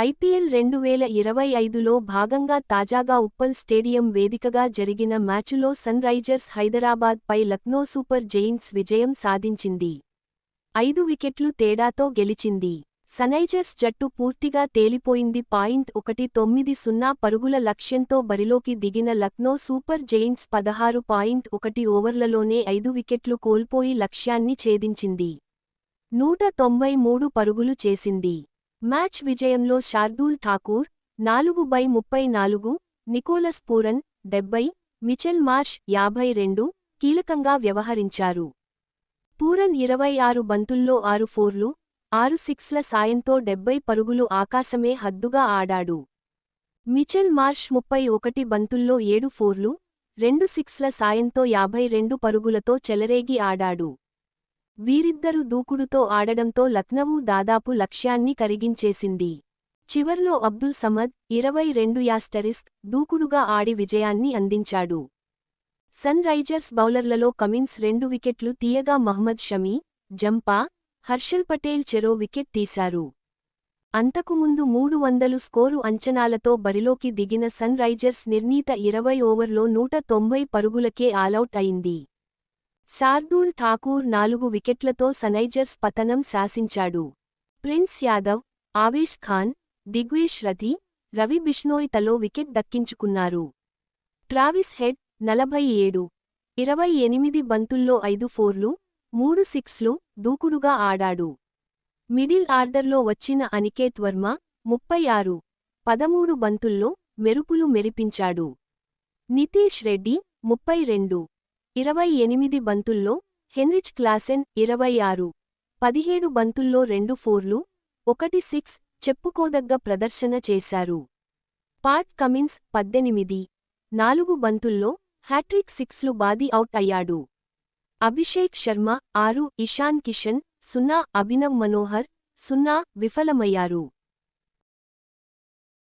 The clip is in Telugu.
ఐపీఎల్ రెండు వేల ఇరవై ఐదులో భాగంగా తాజాగా ఉప్పల్ స్టేడియం వేదికగా జరిగిన మ్యాచులో సన్ రైజర్స్ హైదరాబాద్ పై లక్నో సూపర్ జెయింట్స్ విజయం సాధించింది. ఐదు వికెట్లు తేడాతో గెలిచింది. సనైజర్స్ జట్టు పూర్తిగా తేలిపోయింది. పాయింట్ ఒకటి తొమ్మిది సున్నా పరుగుల లక్ష్యంతో బరిలోకి దిగిన లక్నో సూపర్ జెయింట్స్ పదహారు పాయింట్ ఒకటి ఓవర్లలోనే ఐదు వికెట్లు కోల్పోయి లక్ష్యాన్ని ఛేదించింది. నూట తొంభై మూడు పరుగులు చేసింది. మ్యాచ్ విజయంలో శార్దూల్ ఠాకూర్ నాలుగు బై ముప్పై నాలుగు నికోలస్ పూరన్ డెబ్బై మిచెల్ మార్ష్ యాభై రెండు కీలకంగా వ్యవహరించారు. పూరన్ ఇరవై ఆరు బంతుల్లో ఆరు ఫోర్లు ఆరు సిక్స్ల సాయంతో డెబ్బై పరుగులు ఆకాశమే హద్దుగా ఆడాడు. మిచెల్ మార్ష్ ముప్పై ఒకటి బంతుల్లో ఏడు ఫోర్లు రెండు సిక్స్ల సాయంతో యాభై రెండు పరుగులతో చెలరేగి ఆడాడు. వీరిద్దరూ దూకుడుతో ఆడడంతో లక్నవూ దాదాపు లక్ష్యాన్ని కరిగించేసింది. చివర్లో అబ్దుల్ సమద్ ఇరవై రెండు యాస్టరిస్క్ దూకుడుగా ఆడి విజయాన్ని అందించాడు. సన్ రైజర్స్ బౌలర్లలో కమిన్స్ రెండు వికెట్లు తీయగా మహ్మద్ షమీ జంపా హర్షల్ పటేల్ చెరో వికెట్ తీశారు. అంతకుముందు మూడు వందలు స్కోరు అంచనాలతో బరిలోకి దిగిన సన్ రైజర్స్ నిర్ణీత ఇరవై ఓవర్లో నూట తొంభై పరుగులకే ఆలౌట్ అయింది. శార్దూల్ ఠాకూర్ నాలుగు వికెట్లతో సనైజర్స్ పతనం శాసించాడు. ప్రిన్స్ యాదవ్ ఆవేష్ ఖాన్ దిగ్వేష్ రథి రవి బిష్నోయ్ తలో వికెట్ దక్కించుకున్నారు. ట్రావిస్ హెడ్ నలభై ఏడు ఇరవై ఎనిమిది బంతుల్లో ఐదు ఫోర్లు మూడు సిక్స్లు దూకుడుగా ఆడాడు. మిడిల్ ఆర్డర్లో వచ్చిన అనికేత్ వర్మ ముప్పై ఆరు పదమూడు బంతుల్లో మెరుపులు మెరిపించాడు. నితీష్ రెడ్డి ముప్పై రెండు ఇరవై ఎనిమిది బంతుల్లో హెన్రిచ్ క్లాసెన్ ఇరవై ఆరు పదిహేడు బంతుల్లో రెండు ఫోర్లు ఒకటి సిక్స్ చెప్పుకోదగ్గ ప్రదర్శన చేశారు. పాట్ కమిన్స్ పద్దెనిమిది నాలుగు బంతుల్లో హ్యాట్రిక్ సిక్స్లు బాది అవుట్ అయ్యాడు. అభిషేక్ శర్మ ఆరు ఇషాన్ కిషన్ సున్నా అభినవ్ మనోహర్ సున్నా విఫలమయ్యారు.